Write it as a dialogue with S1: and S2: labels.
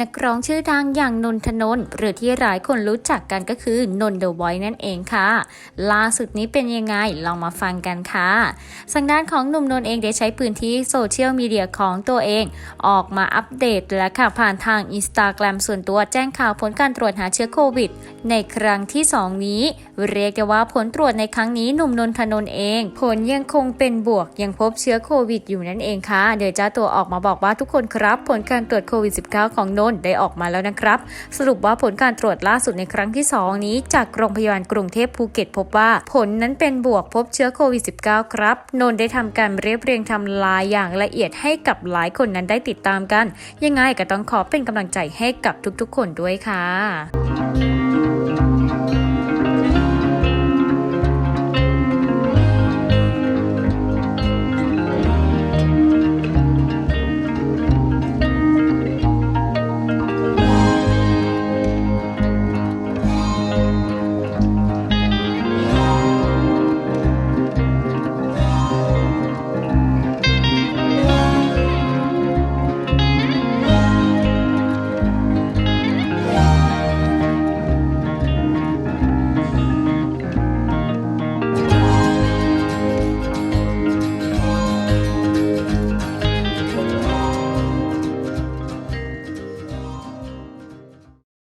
S1: นักร้องชื่อดังอย่างนนทนนหรือที่หลายคนรู้จักกันก็คือนนเดอะไวท์นั่นเองค่ะ ล่าสุดนี้เป็นยังไงลองมาฟังกันค่ะสังด้านของหนุ่มนนเองได้ใช้พื้นที่โซเชียลมีเดียของตัวเอง ออกมาอัปเดตและค่ะผ่านทางอินสตาแกรมส่วนตัวแจ้งข่าวผลการตรวจหาเชื้อโควิด ในครั้งที่ 2 นี้ เรียกได้ว่าผลตรวจในครั้งนี้หนุ่มนนทนนเอง ผลยังคงเป็นบวกยังพบเชื้อโควิดอยู่นั่นเองค่ะโดยเจ้าตัวออกมาบอกว่าทุกคนครับ ผลการตรวจโควิด -19 ของนนท์ได้ออกมาแล้วนะครับ สรุปว่าผลการตรวจล่าสุดในครั้งที่ 2 นี้จากโรงพยาบาลกรุงเทพภูเก็ตพบว่า ผลนั้นเป็นบวกพบเชื้อโควิด -19 ครับ นนท์ได้ทำการเรียบเรียงทำลายอย่างละเอียดให้กับหลายคนนั้นได้ติดตามกัน ยังไงก็ต้องขอเป็นกำลังใจให้กับทุกๆ คนด้วยค่ะ